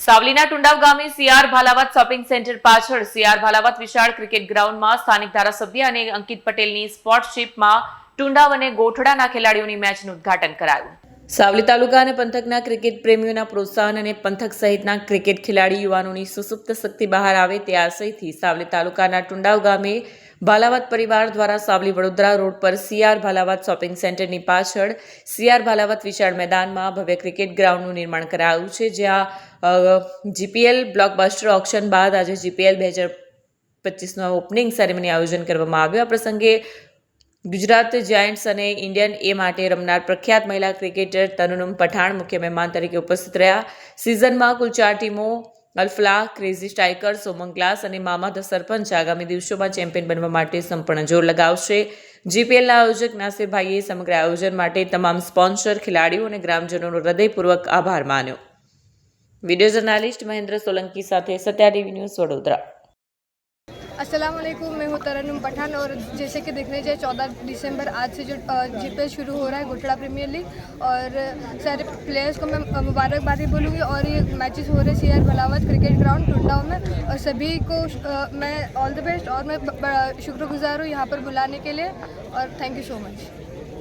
સાવલીના ટુંડાવ ગામે C R Bhalavat shopping centre પાછળ C R Bhalavat વિશાળ ક્રિકેટ ગ્રાઉન્ડમાં સ્થાનિક ધારાસભ્ય અને અંકિત પટેલની સ્પોર્ટશીપમાં ટુંડાવ અને ગોઠડાના ખેલાડીઓની મેચનું ઉદ્ઘાટન કરાયું. સાવલી તાલુકા અને પંથકના ક્રિકેટ પ્રેમીઓના પ્રોત્સાહન અને પંથક સહિતના ક્રિકેટ ખેલાડી યુવાનોની સુસુપ્ત શક્તિ બહાર આવે તે આશયથી સાવલી તાલુકાના ટુંડાવ ગામે ભાલાવત પરિવાર દ્વારા સાવલી વડોદરા રોડ પર સીઆર ભાલાવત શોપિંગ સેન્ટરની પાછળ સીઆર ભાલાવત વિશાળ મેદાનમાં ભવ્ય ક્રિકેટ ગ્રાઉન્ડનું નિર્માણ કરાયું છે, જ્યાં જીપીએલ બ્લોકબસ્ટર ઓક્શન બાદ આજે જીપીએલ બે હજાર પચીસનું ઓપનિંગ સેરેમની આયોજન કરવામાં આવ્યું. આ પ્રસંગે Gujarat Giants and Indian A માટે રમનાર પ્રખ્યાત મહિલા ક્રિકેટર તનુનમ પઠાણ મુખ્ય મહેમાન તરીકે ઉપસ્થિત રહ્યા. સિઝનમાં કુલ ચાર ટીમો, અલ્ફલા ક્રેઝી સ્ટ્રાઇકર્સ સોમંગ ક્લાસ અને મામા ધ સરપંચ આગામી દિવસોમાં ચેમ્પિયન બનવા માટે સંપૂર્ણ જોર લગાવશે. જીપીએલના આયોજક નાસિરભાઈએ સમગ્ર આયોજન માટે તમામ સ્પોન્સર, ખેલાડીઓ અને ગ્રામજનોનો હૃદયપૂર્વક આભાર માન્યો. વિડીયો જર્નાલિસ્ટ મહેન્દ્ર સોલંકી સાથે સત્યા ટીવી ન્યૂઝ વડોદરા अस्सलाम वालेकुम मैं हूँ तरन्नुम पठान और जैसे कि देखने जाए चौदह दिसंबर आज से जो जीपीएल शुरू हो रहा है गुटड़ा प्रीमियर लीग और सारे प्लेयर्स को मैं अ, मुबारकबाद भी बोलूँगी और ये मैचेस हो रहे हैं C R Bhalawat cricket ground Tundav में और सभी को अ, मैं ऑल द बेस्ट और मैं ब- ब- शुक्रगुजार हूँ यहाँ पर बुलाने के लिए और थैंक यू सो मच